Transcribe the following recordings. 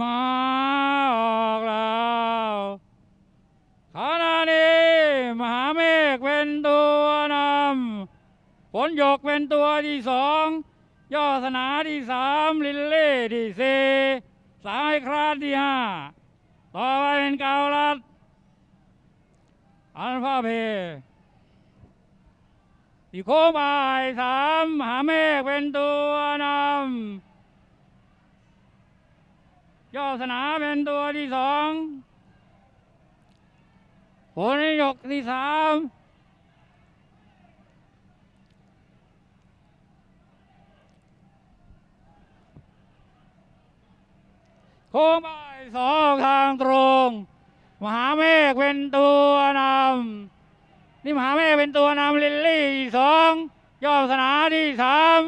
มาออกแล้วขณะนี้มหาเมฆเป็นตัวนำฝนหยกเป็นตัวที่สองย่อสนาที่สามลิลเล่ที่สี่สายคราดที่ห้าต่อไปเป็นเกาลัด อัลฟาเพที่โคบายสามมหาเมฆเป็นตัวนำ ย่อสนาเป็นตัวที่สองผลยกที่สามโค้งบ่ายสองทางตรง มหาเมฆเป็นตัวนำนี่มหาเมฆเป็นตัวนำลิลลี่สองย่อสนาที่สาม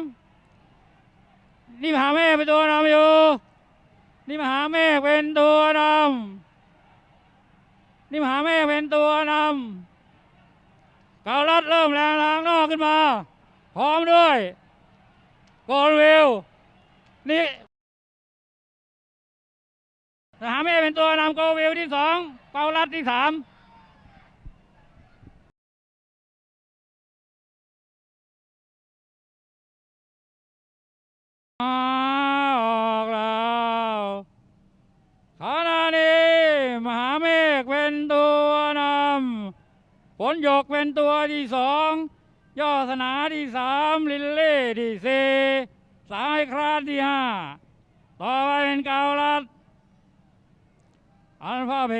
นี่มหาเมฆเป็นตัวนำอยู่ นี่มหาเมฆเป็นตัวนำนี่มหาเมฆเป็นตัวนำเกาลัดเริ่มแรงทางนอกขึ้นมา พร้อมด้วยโกลวิวนี่มหาเมฆเป็นตัวนำโกวิลที่สองเปาลัดที่สามมาออกแล้วขณะนี้มหาเมฆเป็นตัวนำฝนหยกเป็นตัวที่สองย่อสนาที่สามลิลเล่ที่สี่สายคราดที่ห้าต่อไปเป็นเกาลัดอัลฟาเพ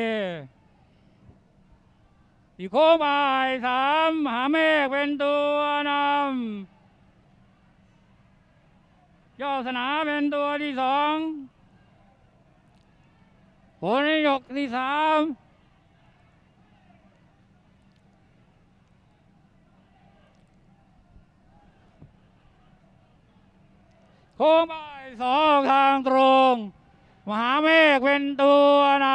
ที่โค้งบ่ายสามหาเมฆเป็นตัวนำย่อสนาเป็นตัวที่สองผลยกที่สาม โค้งบ่ายสองทางตรง มหาเมฆเป็นตัวน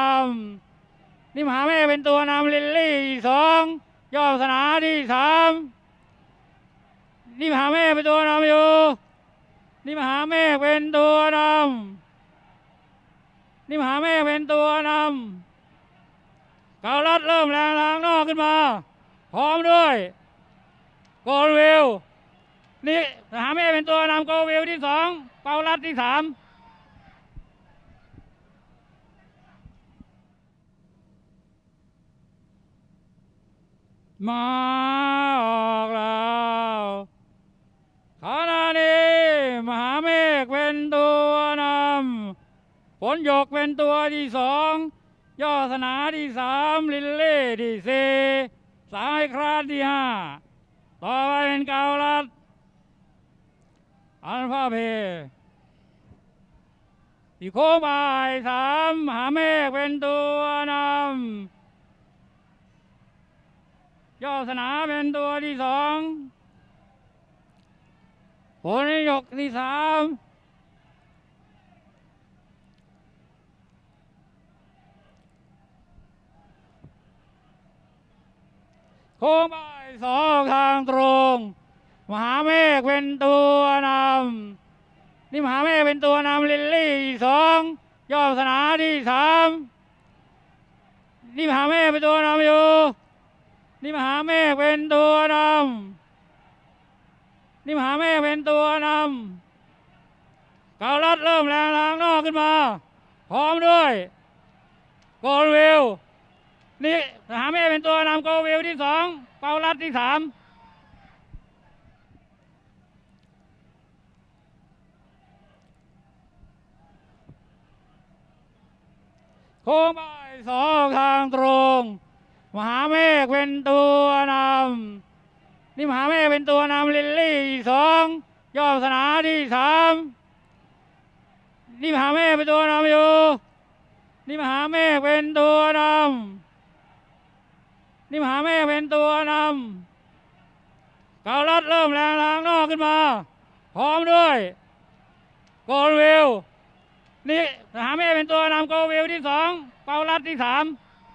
ำนี่มหาเมฆเป็นตัวนำลิลลี่สองย่อสนาที่สามนี่มหาเมฆเป็นตัวนำอยู่ นี่มหาเมฆเป็นตัวนำนี่มหาเมฆเป็นตัวนำเกาลัดเริ่มแรงทางนอกขึ้นมา พร้อมด้วยโกลวิว นี่มหาเมฆเป็นตัวนำโกลวิวที่สองเกาลัดที่สามมาออกแล้วขณะนี้มหาเมฆเป็นตัวนำฝนหยกเป็นตัวที่สองย่อสนาที่สามลิลเล่ที่สี่สายคราดที่ห้าต่อไปเป็นเกาลัด อัลฟาเพที่โคบายสามหาเมฆเป็นตัวนำย่อสนาเป็นตัวที่สองผลยกที่สามโค้งบ่ายสองทางตรง มหาเมฆเป็นตัวนำนี่มหาเมฆเป็นตัวนำลิลลี่สองย่อสนาที่สามนี่มหาเมฆเป็นตัวนำอยู่ นี่มหาเมฆเป็นตัวนำนี่มหาเมฆเป็นตัวนำเกาลัดเริ่มแรงทางนอกขึ้นมา พร้อมด้วยโกลวิวนี่มหาเมฆเป็นตัวนำโกลวิวที่สองเกาลัดที่สาม โค้งบ่ายสองทางตรง มหาเมฆเป็นตัวนำนี่มหาเมฆเป็นตัวนำลิลลี่สองย่อสนาที่สามนี่มหาเมฆเป็นตัวนำอยู่ นี่มหาเมฆเป็นตัวนำนี่มหาเมฆเป็นตัวนำเกาลัดเริ่มแรงทางนอกขึ้นมา พร้อมด้วยโกลวิว นี่สหาแม่เป็นตัวนำโกลวิลที่สองเปาลัดที่สาม